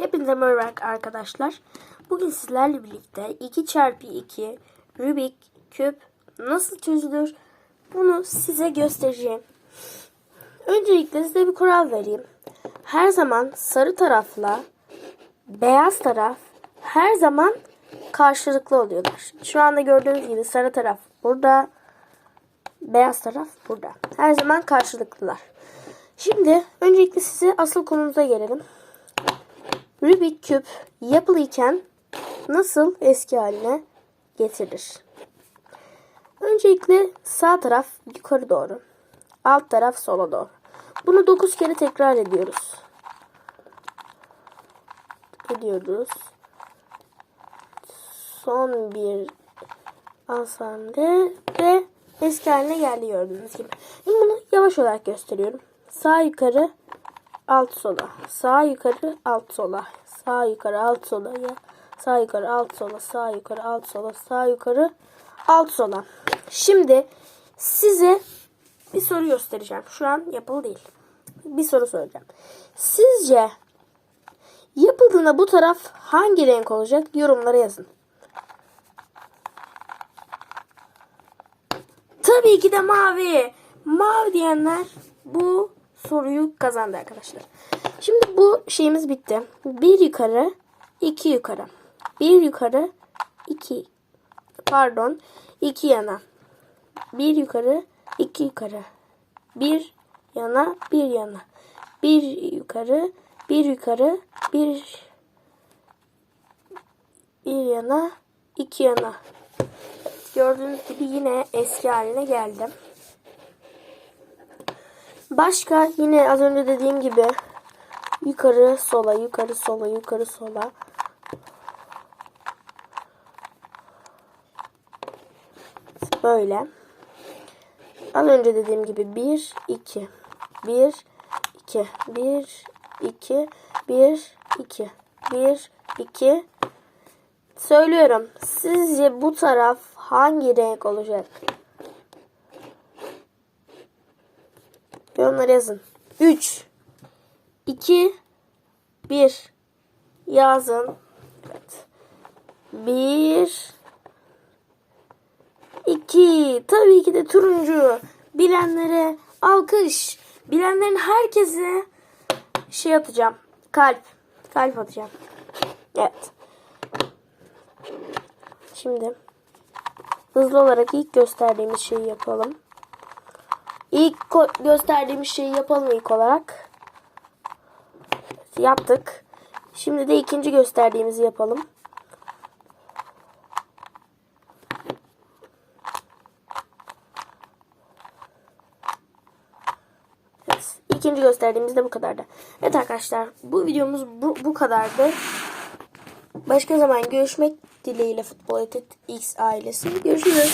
Hepinize merhaba arkadaşlar. Bugün sizlerle birlikte 2 çarpı 2 Rubik küp nasıl çözülür bunu size göstereceğim. Öncelikle size bir kural vereyim. Her zaman sarı tarafla beyaz taraf her zaman karşılıklı oluyorlar. Şu anda gördüğünüz gibi sarı taraf burada, beyaz taraf burada. Her zaman karşılıklılar. Şimdi öncelikle size asıl konumuza gelelim. Rubik küp yapılıyken nasıl eski haline getirilir? Öncelikle sağ taraf yukarı doğru. Alt taraf sola doğru. Bunu 9 kere tekrar ediyoruz. Ediyoruz. Son bir asamde ve eski haline geldi gördüğünüz gibi. Şimdi bunu yavaş olarak gösteriyorum. Sağ yukarı alt sola. Sağ yukarı alt sola. Sağ yukarı alt sola ya. Sağ yukarı alt sola. Sağ yukarı alt sola. Sağ yukarı alt sola. Şimdi size bir soru göstereceğim. Şu an yapılı değil. Bir soru soracağım. Sizce yapıldığında bu taraf hangi renk olacak? Yorumlara yazın. Tabii ki de mavi. Mavi diyenler bu soruyu kazandı arkadaşlar. Şimdi bu şeyimiz bitti. Bir yukarı, iki yukarı. Bir yukarı, iki. Pardon, iki yana. Bir yukarı, iki yukarı. Bir yana, bir yana. Bir yukarı, bir yukarı, bir bir yana, iki yana. Gördüğünüz gibi yine eski haline geldim. Başka yine az önce dediğim gibi yukarı sola yukarı sola yukarı sola. Böyle. Az önce dediğim gibi 1 2 1 2 1 2 1 2 1 2 söylüyorum. Sizce bu taraf hangi renk olacak Yorumlara yazın. 3 2 1 yazın. Evet. 1 2 tabii ki de turuncu. Bilenlere alkış. Bilenlerin herkese şey atacağım. Kalp. Kalp atacağım. Evet. Şimdi hızlı olarak ilk gösterdiğimiz şeyi yapalım. İlk gösterdiğimiz şeyi yapalım ilk olarak. Yaptık. Şimdi de ikinci gösterdiğimizi yapalım. Evet. Gösterdiğimiz de bu kadardı. Evet arkadaşlar bu videomuz bu, bu kadardı. Başka zaman görüşmek dileğiyle Futbol Etet X ailesi. Görüşürüz.